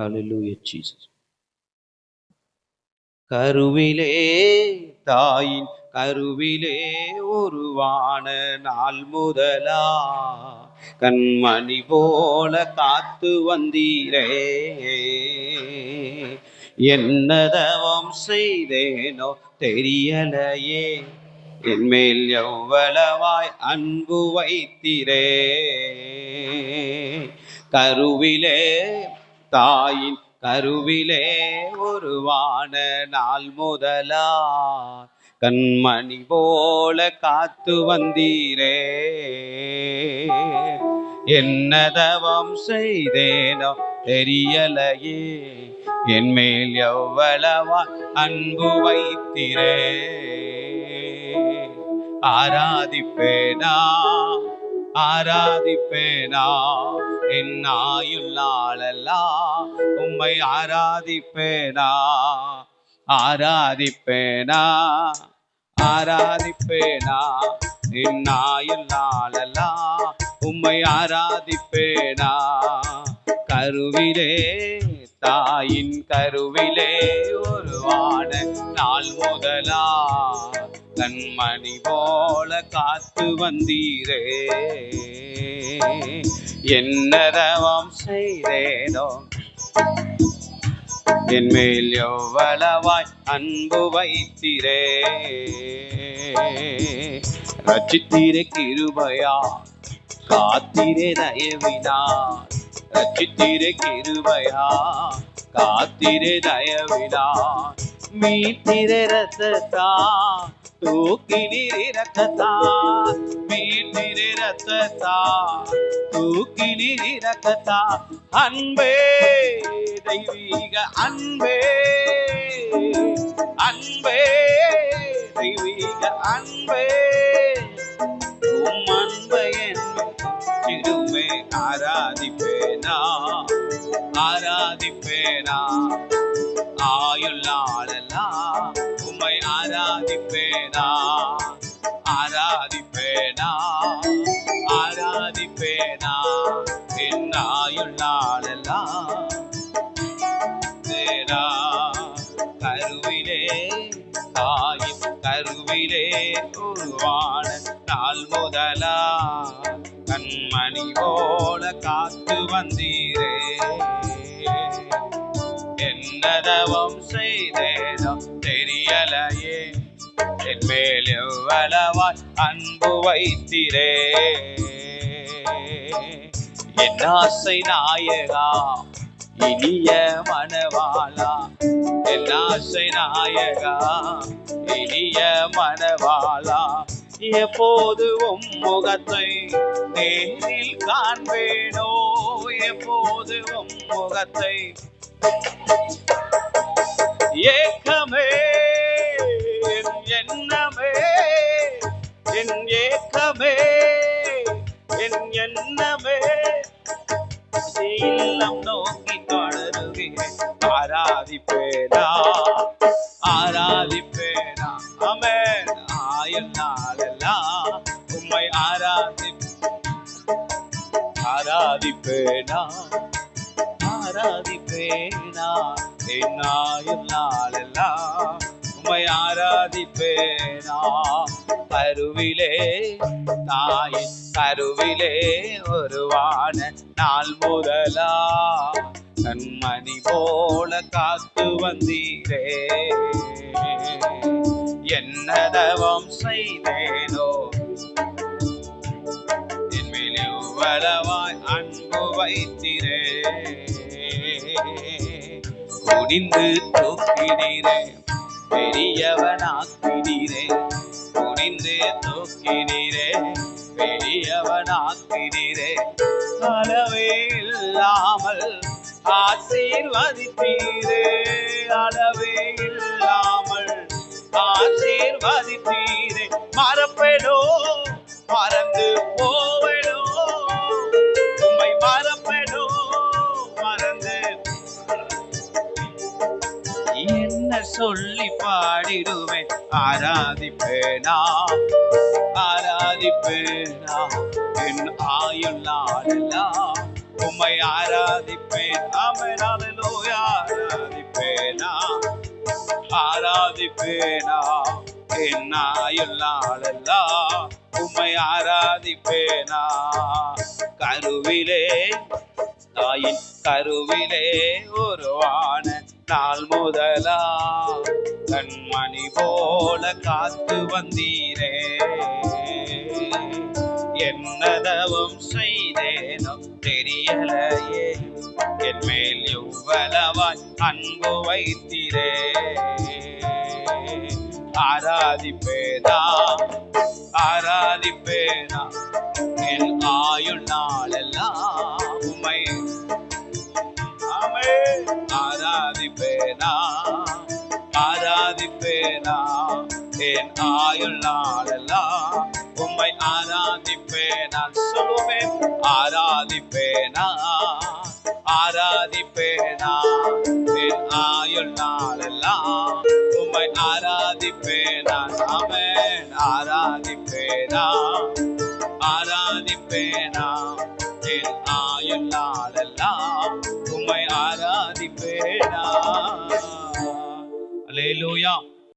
Hallelujah, Jesus. கருவிலே தாயின் கருவிலே உருவான நாள் முதலா. கண்மணி போல காத்து வந்தீரே. என்னதவம் செய்தேனோ தெரியலையே. என்மேல் எவ்வளவாய் அன்பு வைத்திரே. கருவிலே தாயின் கருவிலே உருவான நாள் முதலா கண்மணி போல காத்து வந்தீரே. என்னதவம் செய்தேனோ தெரியலையே. என் மேல் எவ்வளவா அன்பு வைத்திரே. ஆராதிப்பேனா? ஆராதிப்பேனா? என் ஆயுள் நாளெல்லாம் உம்மை ஆராதிப்பேனா? ஆராதிப்பேனா? ஆராதிப்பேனா? என் நாளெல்லாம் உம்மை ஆராதிப்பேனா? கருவிலே தாயின் கருவிலே உருவான நாள் முதலா. கண்மணி போல காத்து வந்தீரே. என்னதவம் செய்தேனோ? என் மேல் எவ்வளவாய் அன்பு வைத்திரே. ரச்சித்திரே கிருபையா காத்திரே தயவினா. ரச்சித்திரே கிருபையா காத்திரே தயவினா. மீத்திரே ரத்தத்தா தூக்கினீர் ரத்தத்தா மீத்திரே ரத்தத்தா தூக்கினீர் ரத்தத்தா அன்பே தெய்வீக அன்பே. அன்பே தெய்வீக அன்பே. உம் அன்பை சிறுமே ஆராதிப்பேனா? ஆராதிப்பேனா? ஆயுள் உம்மை ஆராதிப்பேனா? ஆராதிப்பேனா? கருவிலே உருவான நாள் முதலா. கண்மணி போல காத்து வந்தீரே. என்னதவம் செய்தேனோ தெரியலையே. என் மேல் எவ்வளவாய் அன்பு வைத்திரே. என் ஆசை நாயகா இனிய மனவாளா என் நாயகா இனிய மனவாளா எப்போது உம் முகத்தை நேரில் காண்பேனோ? எப்போது உம் முகத்தை ஏக்கமே? என் எண்ணமே? என் ஏக்கமே? என் எண்ணமே? இல்லம் நோக்கி ஆராதிப்பேனா? ஆராதிப்பேனா? அமேன் ஆயுள் நாளெல்லாம் உம்மை ஆராதி ஆராதிப்பேனா? ஆராதிப்பேனா? என் ஆயுள் நாளெல்லாம் உம்மை ஆராதிப்பேனா? கருவிலே தாயின் கருவிலே ஒருவான நாள் முதலா கண்மணி போல காத்து வந்தீரே. என்னதவம் செய்தேனோ? என் மேல் அன்பு வைத்திரே. குடிந்து தூக்கினீரே பெரியவனாக்கினீரே. குடிந்து தூக்கினீரே பெரியவனாக்கினீரே. அளவே இல்லாமல் ஆசீர்வதித்தீரே அளவே இல்லாமல் ஆசீர்வதித்தீரே மறப்பேனோ மறந்து போவேனோ உம்மை மறப்பேனோ மறந்து என்ன சொல்லி பாடிடுவேன் ஆராதிப்பேனா? ஆராதிப்பேனா? என் ஆயுள் நாளெல்லாம் உம்மை ஆராதிப்பேன். ஆமென் ஹalleluya ஆராதிப்பேனா ஆராதிப்பேனா என் உம்மை ஆராதிப்பேனா கருவிலே தாயின் கருவிலே உருவான நாள் முதலா. கண்மணி போல காத்து வந்தீரே. என்னதவம் செய்தேனோ தெரியலையே. என் மேல் எவ்வளவாய் அன்பு வைத்திரே. ஆராதிப்பேனா? ஆராதிப்பேனா? என் ஆயுள் நாளெல்லாம் உமை ஆராதிப்பேனா? ஆராதிப்பேனா? என் ஆயுள் நாளெல்லாம் ஆராதிப்பேனா? ஆராதிப்பேனா? என் ஆயுள் நாளெல்லாம் உம்மை ஆராதிப்பேனா? ஆமேன். ஆராதிப்பேனா? ஆராதிப்பேனா?